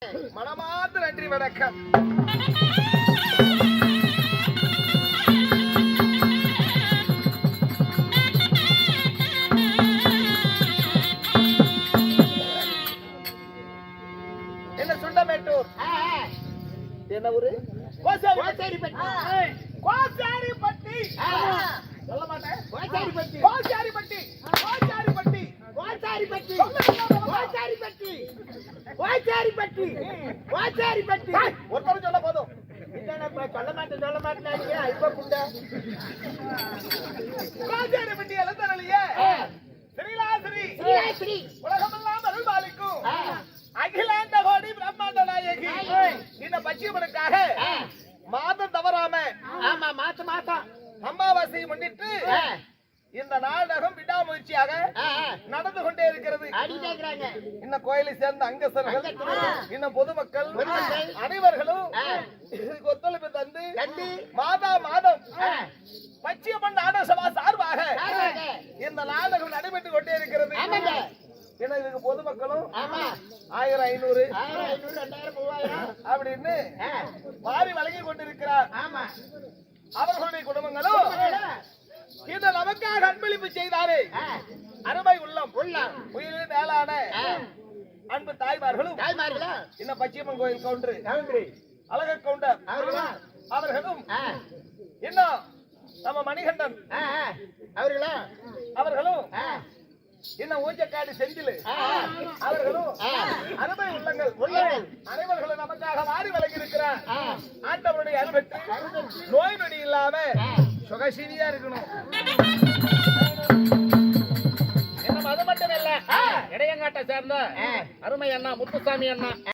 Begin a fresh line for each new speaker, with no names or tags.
மனமார்ந்த நன்றி வணக்கம். என்ன சுண்டமேட்டூர்? என்ன ஊரு? கோசாரிப்பட்டி. கோசாரிப்பட்டி. சொல்ல மாட்டேன்.
கோசாரிப்பட்டி.
கோசாரிப்பட்டி. கோசாரிப்பட்டி.
கோச்சாரிப்பட்டி கோச்சாரிப்பட்டி கோச்சாரிப்பட்டி கோச்சாரிப்பட்டி
ஏய், ஒருத்தரும் சொல்ல போதும்.
சொல்ல மாட்டேன் சொல்ல மாட்டேன் இப்ப புண்டை
கோசாரிப்பட்டி எழுந்தருளியே. ஸ்ரீலாசிரி
ஸ்ரீ
உலகமெல்லாம் அருள் பாலிக்கும். அகிலாண்ட கோடி பிரம்மாண்ட நாயகி. இந்த பச்சியம்மனுக்காக
ஆ.
மாதம் தவறாம
ஆமா மாசம் மாசம்.
அமாவாசையை முன்னிட்டு. இந்த நாடகம் விடாமுயற்சியாக. நடந்து கொண்டே இருக்கிறது இன்னும் கோயிலை சேர்ந்த அங்கஸ்தர்கள். இன்னும் பொதுமக்கள். அனைவர்களும். இதுக்கு ஒத்துழைப்பு தந்து. மாதா மாதம். பச்சியம்மன் நாடக சபா சார்பாக. இந்த நாடகம் நடைபெற்றுக் கொண்டே இருக்கிறது ஏன்னா இதுக்கு பொதுமக்களும்
ஆமா
ஆயிரம் ஐநூறு அப்படின்னு. மாறி வழங்கி கொண்டிருக்கிறார்
ஆமா
அவர்களுடைய குடும்பங்களும் நமக்காக அன்பளிப்பு செய்தாரே. அருமை உள்ளம்
உள்ளம்.
உயிரில் மேலான. அன்பு தாய்மார்களும்
தாய்மார்களா
இன்னும் பச்சியம்மன் கோயில் கவுண்டரு அழக கவுண்டர்
அவர்களா
அவர்களும். இன்னும் நம்ம மணிகண்டன்.
அவர்களா
அவர்களும். இன்னும் ஊஞ்சக்காடு செந்தில். அவர்களும். அருமை உள்ளங்கள்
உள்ளங்கள்.
அனைவர்களும் நமக்காக மாறி வழங்கி இருக்கிறார்
ஆ.
ஆண்டவருடைய அருள்பெற்று நோய் நொடி இல்லாம. சுகசீனியா இருக்கணும் இடையங்காட்டை சேர்ந்த. அருமை அண்ணா முத்துசாமி அண்ணா